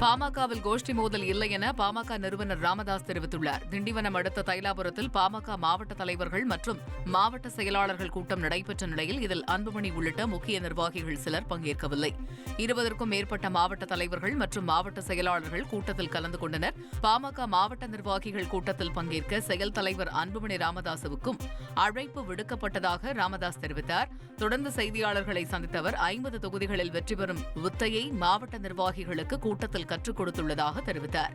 பாமகவில் கோஷ்டி மோதல் இல்லை என பாமக நிறுவனர் ராமதாஸ் தெரிவித்துள்ளார். திண்டிவனம் அடுத்த தைலாபுரத்தில் பாமக மாவட்ட தலைவர்கள் மற்றும் மாவட்ட செயலாளர்கள் கூட்டம் நடைபெற்ற நிலையில் இதில் அன்புமணி உள்ளிட்ட முக்கிய நிர்வாகிகள் சிலர் பங்கேற்கவில்லை. இருபதற்கும் மேற்பட்ட மாவட்ட தலைவர்கள் மற்றும் மாவட்ட செயலாளர்கள் கூட்டத்தில் கலந்து கொண்டனர். பாமக மாவட்ட நிர்வாகிகள் கூட்டத்தில் பங்கேற்க செயல் தலைவர் அன்புமணி ராமதாசுவுக்கும் அழைப்பு விடுக்கப்பட்டதாக ராமதாஸ் தெரிவித்தார். தொடர்ந்து செய்தியாளர்களை சந்தித்த அவர் ஐம்பது தொகுதிகளில் வெற்றி பெறும் வித்தையை மாவட்ட நிர்வாகிகளுக்கு கூட்டத்தில் கற்றுக் கொடுத்துள்ளதாக தெரிவித்தார்.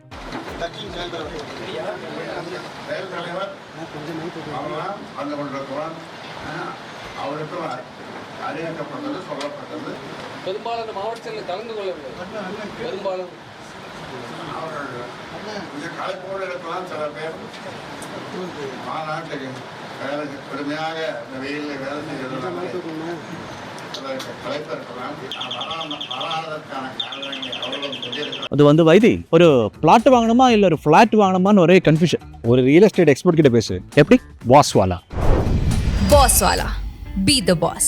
பெரும்பாலான மாவட்ட செயலர் கலந்து கொள்ளவில்லை. பெரும்பாலும் இந்த கலைப்போடு இருக்கலாம் சில பேர். மாநாட்டுக்கு வேலை கடுமையாக இந்த வெயிலில் வேலை செய்கிறது அது வந்து வைத்தி ஒரு பிளாட் வாங்கணுமா இல்லை ஒரு ஃப்ளாட் வாங்கணுமான்னு ஒரே கன்ஃபியூஷன் ஒரு ரியல் எஸ்டேட் எக்ஸ்பர்ட் கிட்ட பேசு எப்படி வாஸ்வாலா Boss Wala. Be the boss.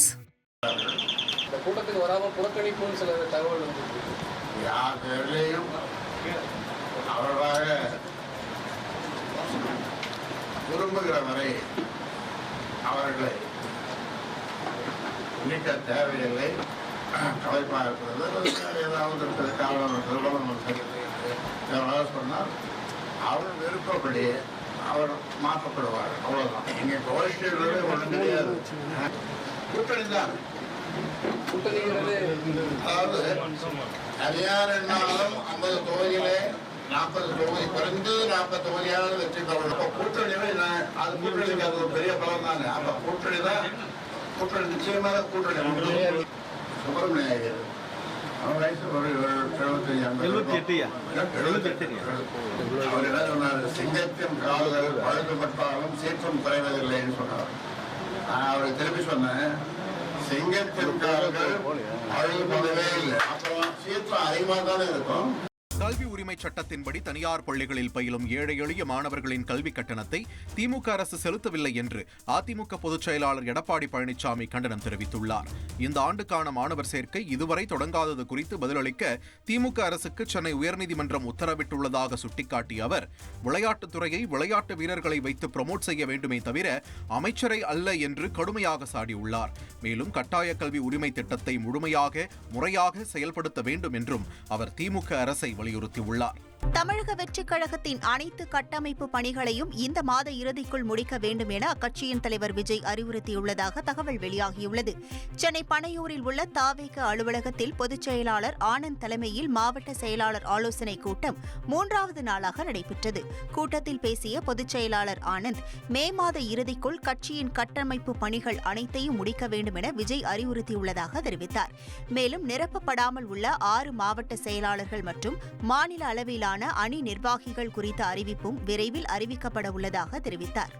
இந்த கூட்டத்துக்கு வராமல் புறக்கணிப்புன்னு சில தகவல் வந்திருக்கு. யார் பேர்லையும் அவர்களாக விரும்புகிற வரை அவர்களை நீக்க தேவையில்லை. கலைப்பாக இருக்கிறது ஏதாவது இருக்கிறது காரணம் நிறுவனம் எவ்வளவு சொன்னால் அவர் விருப்பப்படி அவர் மாற்றப்படுவார். அவ்வளவுதான். இங்கே கோஷ்டிகளோட ஒன்றும் கிடையாது. கூட்டணி தான் அதாவது தனியார் எண்ணாலும் ஐம்பது தொகுதியிலே நாற்பது தொகுதி குறைந்து நாற்பது தொகுதியாவது வெற்றி பெறணும். அப்போ கூட்டணி அது கூட்டணிக்கு அது ஒரு பெரிய பலம் தானே அப்போ கூட்டணி தான் கூட்டணி நிச்சயமாக கூட்டணி. உண்டு. சுப்பிரமணிய ஐயர் அவர் வயசு ஒரு எழுபத்தி எழுபத்தி எட்டுயா? எழுபத்தி எட்டு. அவர் என்ன சொன்னார்? சிங்கத்தின் கால்கள் பழுதுபட்டாலும் சீற்றம் குறைவதில்லைன்னு சொன்னார். நான் அவரை திருப்பி சொன்னேன். சிங்கத்தின் கால்கள் பழுதுபடவே இல்லை. அப்புறம் சீற்றம் அதிகமாக தானே இருக்கும். கல்வி உரிமை சட்டத்தின்படி தனியார் பள்ளிகளில் பயிலும் ஏழை எளிய மாணவர்களின் கல்வி கட்டணத்தை திமுக அரசு செலுத்தவில்லை என்று அதிமுக பொதுச் செயலாளர் எடப்பாடி பழனிசாமி கண்டனம் தெரிவித்துள்ளார். இந்த ஆண்டுக்கான மாணவர் சேர்க்கை இதுவரை தொடங்காதது குறித்து பதிலளிக்க திமுக அரசுக்கு சென்னை உயர்நீதிமன்றம் உத்தரவிட்டுள்ளதாக சுட்டிக்காட்டிய அவர் விளையாட்டுத்துறையை விளையாட்டு வீரர்களை வைத்து ப்ரமோட் செய்ய வேண்டுமே தவிர அமைச்சரை அல்ல என்று கடுமையாக சாடியுள்ளார். மேலும் கட்டாய கல்வி உரிமை திட்டத்தை முழுமையாக முறையாக செயல்படுத்த வேண்டும் என்றும் அவர் திமுக அரசை வலியுறுத்தினார் வலியுறுத்தியுள்ளார். தமிழக வெற்றிக் கழகத்தின் அனைத்து கட்டமைப்பு பணிகளையும் இந்த மாத இறுதிக்குள் முடிக்க வேண்டும் என அக்கட்சியின் தலைவர் விஜய் அறிவுறுத்தியுள்ளதாக தகவல் வெளியாகியுள்ளது. சென்னை பனையூரில் உள்ள தாவேக அலுவலகத்தில் பொதுச் செயலாளர் ஆனந்த் தலைமையில் மாவட்ட செயலாளர் ஆலோசனைக் கூட்டம் மூன்றாவது நாளாக நடைபெற்றது. கூட்டத்தில் பேசிய பொதுச் செயலாளர் ஆனந்த் மே மாத இறுதிக்குள் கட்சியின் கட்டமைப்பு பணிகள் அனைத்தையும் முடிக்க வேண்டும் என விஜய் அறிவுறுத்தியுள்ளதாக தெரிவித்தார். மேலும் நிரப்பப்படாமல் உள்ள ஆறு மாவட்ட செயலாளர்கள் மற்றும் மாநில அளவிலான அணி நிர்வாகிகள் குறித்த அறிவிப்பும் விரைவில் அறிவிக்கப்பட உள்ளதாக தெரிவித்தார்.